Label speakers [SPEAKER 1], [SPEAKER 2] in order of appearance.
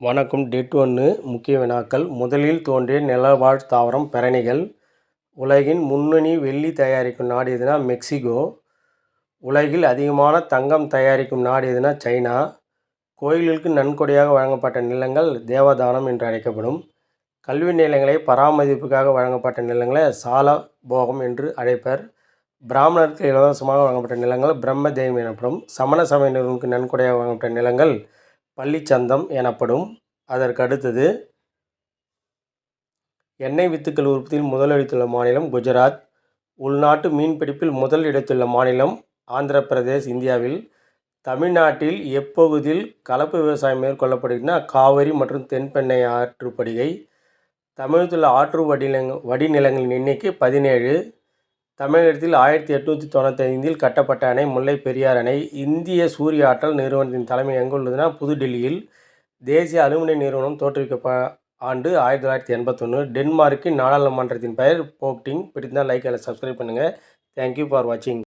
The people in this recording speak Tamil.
[SPEAKER 1] வணக்கம். டெட் ஒன்று முக்கிய வினாக்கள். முதலில் தோன்றிய நிலவாழ் தாவரம் பெரணிகள். உலகின் முன்னணி வெள்ளி தயாரிக்கும் நாடு எதுனா மெக்சிகோ. உலகில் அதிகமான தங்கம் தயாரிக்கும் நாடு எதுனா சைனா. கோயில்களுக்கு நன்கொடையாக வழங்கப்பட்ட நிலங்கள் தேவதானம் என்று அழைக்கப்படும். கல்வி நிலங்களை பராமரிப்புக்காக வழங்கப்பட்ட நிலங்களை சால போகம் என்று அழைப்பர். பிராமணருக்கு இலவசமாக வழங்கப்பட்ட நிலங்கள் பிரம்ம தேயம் எனப்படும். சமண சமயத்தினருக்கு நன்கொடையாக வழங்கப்பட்ட நிலங்கள் பள்ளிச்சந்தம் எனப்படும். அதற்கடுத்தது எண்ணெய் வித்துக்கள் உற்பத்தியில் முதலிடத்துள்ள மாநிலம் குஜராத். உள்நாட்டு மீன்பிடிப்பில் முதல் இடத்துள்ள மாநிலம் ஆந்திர பிரதேஷ் இந்தியாவில். தமிழ்நாட்டில் எப்பகுதியில் கலப்பு விவசாயம் மேற்கொள்ளப்படுகிறதுனா காவிரி மற்றும் தென்பெண்ணை ஆற்றுப்படுகை. தமிழகத்தில் உள்ள ஆற்று வடிநிலங் வடிநிலங்களின் எண்ணிக்கை பதினேழு. தமிழகத்தில் ஆயிரத்தி எட்நூற்றி தொண்ணூத்தைந்தில் கட்டப்பட்ட அணை முல்லை பெரியாறு அணை. இந்திய சூரிய ஆற்றல் நிறுவனத்தின் தலைமை எங்கே உள்ளதுன்னா புதுடெல்லியில் தேசிய அலுமினிய நிறுவனம் தோற்றுவிக்கப்ப ஆண்டு ஆயிரத்தி தொள்ளாயிரத்தி எண்பத்தொன்று டென்மார்க்கின் நாடாளுமன்றத்தின் பெயர் போக்டிங். பிடித்தால் லைக் அல்ல சப்ஸ்கிரைப் பண்ணுங்கள் தேங்க்யூ ஃபார் வாட்சிங்